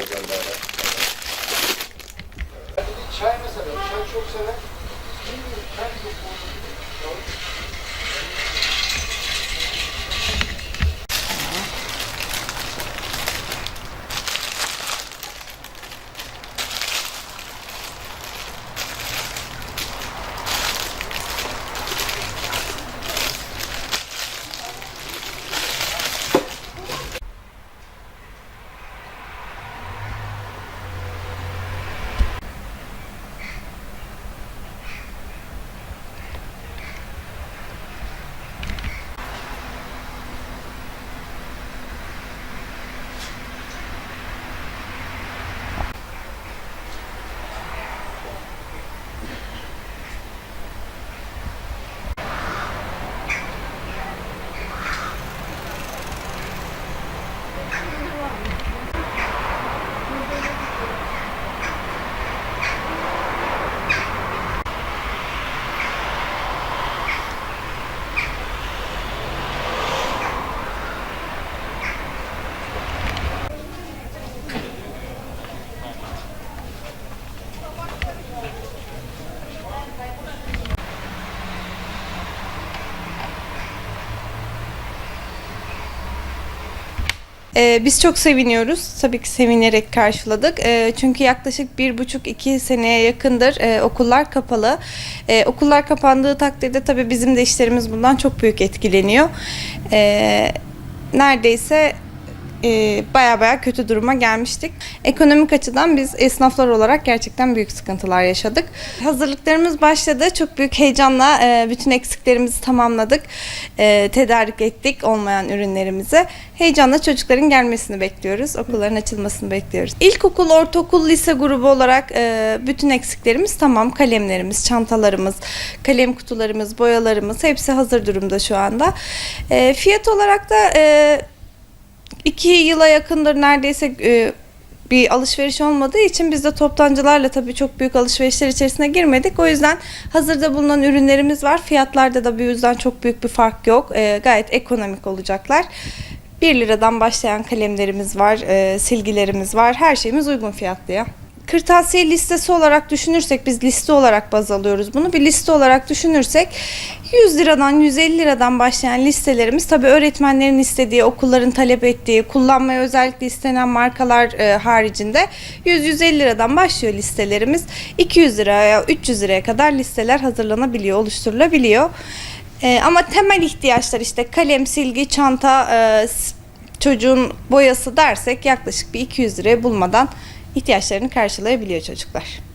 Hocam da var. Çay mesela, çay çok sever. Ee, biz çok seviniyoruz. Tabii ki sevinerek karşıladık. Ee, çünkü yaklaşık bir buçuk iki seneye yakındır e, okullar kapalı. E, okullar kapandığı takdirde tabii bizim de işlerimiz bundan çok büyük etkileniyor. E, neredeyse e, baya baya kötü duruma gelmiştik. Ekonomik açıdan biz esnaflar olarak gerçekten büyük sıkıntılar yaşadık. Hazırlıklarımız başladı. Çok büyük heyecanla e, bütün eksiklerimizi tamamladık. E, tedarik ettik olmayan ürünlerimizi. Heyecanla çocukların gelmesini bekliyoruz. Okulların açılmasını bekliyoruz. İlkokul, ortaokul, lise grubu olarak bütün eksiklerimiz tamam. Kalemlerimiz, çantalarımız, kalem kutularımız, boyalarımız hepsi hazır durumda şu anda. Fiyat olarak da iki yıla yakındır neredeyse e, bir alışveriş olmadığı için biz de toptancılarla tabii çok büyük alışverişler içerisine girmedik. O yüzden hazırda bulunan ürünlerimiz var. Fiyatlarda da bu yüzden çok büyük bir fark yok. E, gayet ekonomik olacaklar. 1 liradan başlayan kalemlerimiz var, e, silgilerimiz var. Her şeyimiz uygun fiyatlıya. Kırtasiye listesi olarak düşünürsek biz liste olarak baz alıyoruz bunu. Bir liste olarak düşünürsek 100 liradan 150 liradan başlayan listelerimiz tabii öğretmenlerin istediği, okulların talep ettiği, kullanmaya özellikle istenen markalar e, haricinde 100-150 liradan başlıyor listelerimiz. 200 liraya, 300 liraya kadar listeler hazırlanabiliyor, oluşturulabiliyor. E, ama temel ihtiyaçlar işte kalem, silgi, çanta, e, çocuğun boyası dersek yaklaşık bir 200 liraya bulmadan ihtiyaçlarını karşılayabiliyor çocuklar.